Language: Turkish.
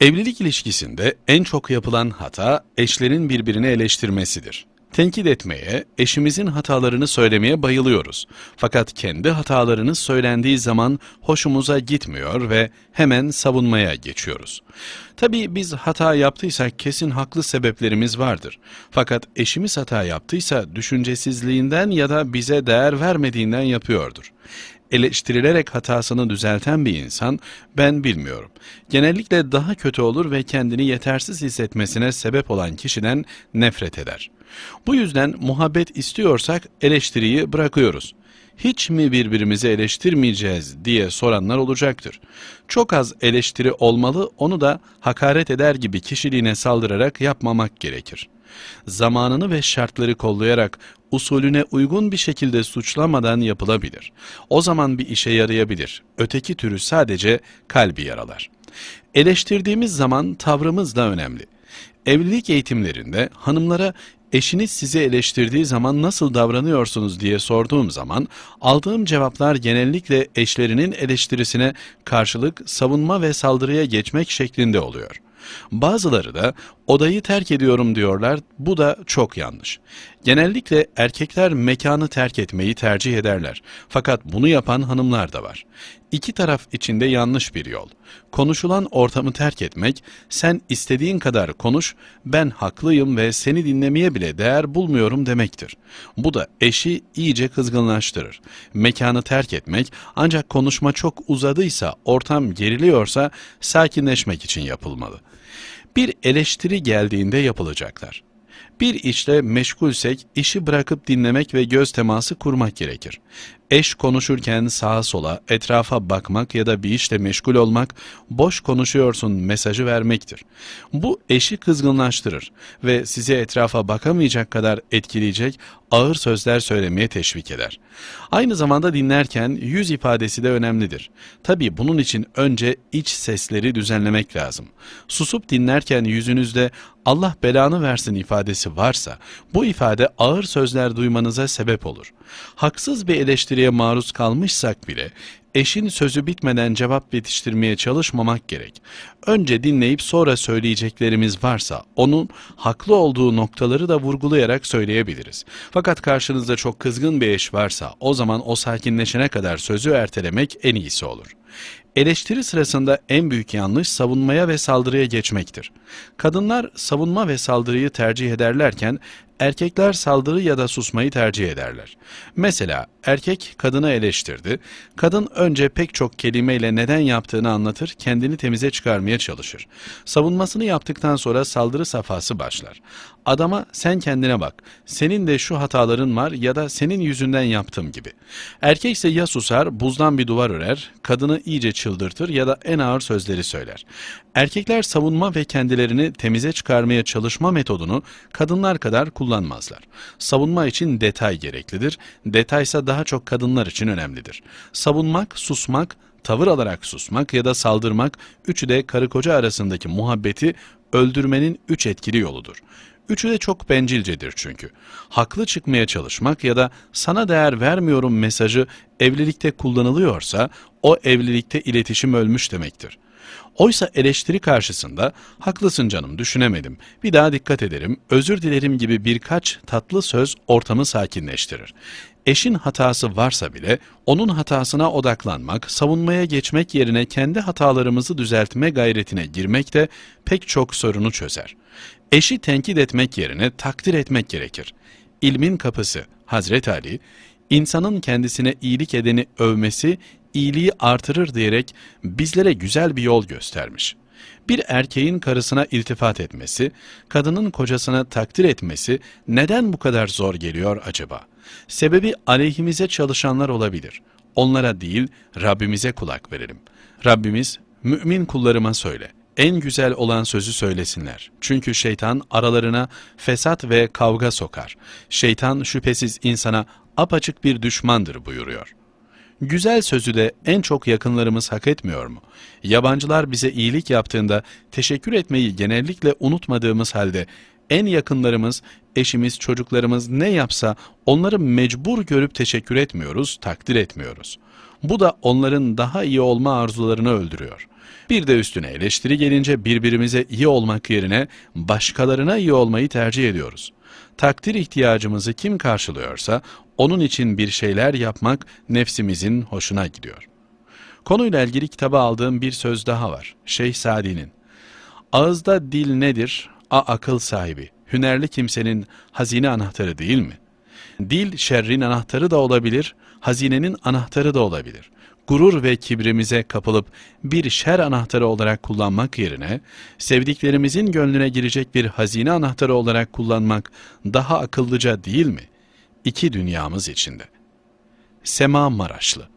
Evlilik ilişkisinde en çok yapılan hata eşlerin birbirini eleştirmesidir. Tenkit etmeye, eşimizin hatalarını söylemeye bayılıyoruz. Fakat kendi hatalarınız söylendiği zaman hoşumuza gitmiyor ve hemen savunmaya geçiyoruz. Tabii biz hata yaptıysak kesin haklı sebeplerimiz vardır. Fakat eşimiz hata yaptıysa düşüncesizliğinden ya da bize değer vermediğinden yapıyordur eleştirilerek hatasını düzelten bir insan ben bilmiyorum. Genellikle daha kötü olur ve kendini yetersiz hissetmesine sebep olan kişiden nefret eder. Bu yüzden muhabbet istiyorsak eleştiriyi bırakıyoruz. Hiç mi birbirimizi eleştirmeyeceğiz diye soranlar olacaktır. Çok az eleştiri olmalı, onu da hakaret eder gibi kişiliğine saldırarak yapmamak gerekir zamanını ve şartları kollayarak usulüne uygun bir şekilde suçlamadan yapılabilir. O zaman bir işe yarayabilir. Öteki türü sadece kalbi yaralar. Eleştirdiğimiz zaman tavrımız da önemli. Evlilik eğitimlerinde hanımlara eşiniz sizi eleştirdiği zaman nasıl davranıyorsunuz diye sorduğum zaman aldığım cevaplar genellikle eşlerinin eleştirisine karşılık savunma ve saldırıya geçmek şeklinde oluyor. Bazıları da odayı terk ediyorum diyorlar. Bu da çok yanlış. Genellikle erkekler mekanı terk etmeyi tercih ederler. Fakat bunu yapan hanımlar da var. İki taraf içinde yanlış bir yol. Konuşulan ortamı terk etmek, sen istediğin kadar konuş, ben haklıyım ve seni dinlemeye bile değer bulmuyorum demektir. Bu da eşi iyice kızgınlaştırır. Mekanı terk etmek ancak konuşma çok uzadıysa, ortam geriliyorsa sakinleşmek için yapılmalı. Bir eleştiri geldiğinde yapılacaklar. Bir işle meşgulsek işi bırakıp dinlemek ve göz teması kurmak gerekir. Eş konuşurken sağa sola, etrafa bakmak ya da bir işle meşgul olmak, boş konuşuyorsun mesajı vermektir. Bu eşi kızgınlaştırır ve size etrafa bakamayacak kadar etkileyecek ağır sözler söylemeye teşvik eder. Aynı zamanda dinlerken yüz ifadesi de önemlidir. Tabi bunun için önce iç sesleri düzenlemek lazım. Susup dinlerken yüzünüzde Allah belanı versin ifadesi varsa bu ifade ağır sözler duymanıza sebep olur. Haksız bir eleştiriye maruz kalmışsak bile eşin sözü bitmeden cevap yetiştirmeye çalışmamak gerek. Önce dinleyip sonra söyleyeceklerimiz varsa onun haklı olduğu noktaları da vurgulayarak söyleyebiliriz. Fakat karşınızda çok kızgın bir eş varsa o zaman o sakinleşene kadar sözü ertelemek en iyisi olur. Eleştiri sırasında en büyük yanlış savunmaya ve saldırıya geçmektir. Kadınlar savunma ve saldırıyı tercih ederlerken erkekler saldırı ya da susmayı tercih ederler. Mesela erkek kadını eleştirdi. Kadın önce pek çok kelimeyle neden yaptığını anlatır, kendini temize çıkarmaya çalışır. Savunmasını yaptıktan sonra saldırı safhası başlar. Adama sen kendine bak, senin de şu hataların var ya da senin yüzünden yaptım gibi. Erkek ise ya susar, buzdan bir duvar örer, kadını iyice çıldırtır ya da en ağır sözleri söyler. Erkekler savunma ve kendilerini temize çıkarmaya çalışma metodunu kadınlar kadar kullanmazlar. Savunma için detay gereklidir, detaysa daha çok kadınlar için önemlidir. Savunmak, susmak, tavır alarak susmak ya da saldırmak, üçü de karı koca arasındaki muhabbeti öldürmenin üç etkili yoludur. Üçü de çok bencilcedir çünkü. Haklı çıkmaya çalışmak ya da sana değer vermiyorum mesajı evlilikte kullanılıyorsa o evlilikte iletişim ölmüş demektir. Oysa eleştiri karşısında haklısın canım düşünemedim, bir daha dikkat ederim, özür dilerim gibi birkaç tatlı söz ortamı sakinleştirir. Eşin hatası varsa bile onun hatasına odaklanmak, savunmaya geçmek yerine kendi hatalarımızı düzeltme gayretine girmek de pek çok sorunu çözer. Eşi tenkit etmek yerine takdir etmek gerekir. İlmin kapısı Hazret Ali, insanın kendisine iyilik edeni övmesi iyiliği artırır diyerek bizlere güzel bir yol göstermiş. Bir erkeğin karısına iltifat etmesi, kadının kocasına takdir etmesi neden bu kadar zor geliyor acaba? Sebebi aleyhimize çalışanlar olabilir. Onlara değil Rabbimize kulak verelim. Rabbimiz mümin kullarıma söyle. En güzel olan sözü söylesinler. Çünkü şeytan aralarına fesat ve kavga sokar. Şeytan şüphesiz insana apaçık bir düşmandır buyuruyor.'' Güzel sözü de en çok yakınlarımız hak etmiyor mu? Yabancılar bize iyilik yaptığında teşekkür etmeyi genellikle unutmadığımız halde en yakınlarımız, eşimiz, çocuklarımız ne yapsa onları mecbur görüp teşekkür etmiyoruz, takdir etmiyoruz. Bu da onların daha iyi olma arzularını öldürüyor. Bir de üstüne eleştiri gelince birbirimize iyi olmak yerine başkalarına iyi olmayı tercih ediyoruz. Takdir ihtiyacımızı kim karşılıyorsa onun için bir şeyler yapmak nefsimizin hoşuna gidiyor. Konuyla ilgili kitaba aldığım bir söz daha var. Şeyh Sadi'nin. Ağızda dil nedir? A akıl sahibi. Hünerli kimsenin hazine anahtarı değil mi? Dil şerrin anahtarı da olabilir, hazinenin anahtarı da olabilir. Gurur ve kibrimize kapılıp bir şer anahtarı olarak kullanmak yerine, sevdiklerimizin gönlüne girecek bir hazine anahtarı olarak kullanmak daha akıllıca değil mi? İki dünyamız içinde. Sema Maraşlı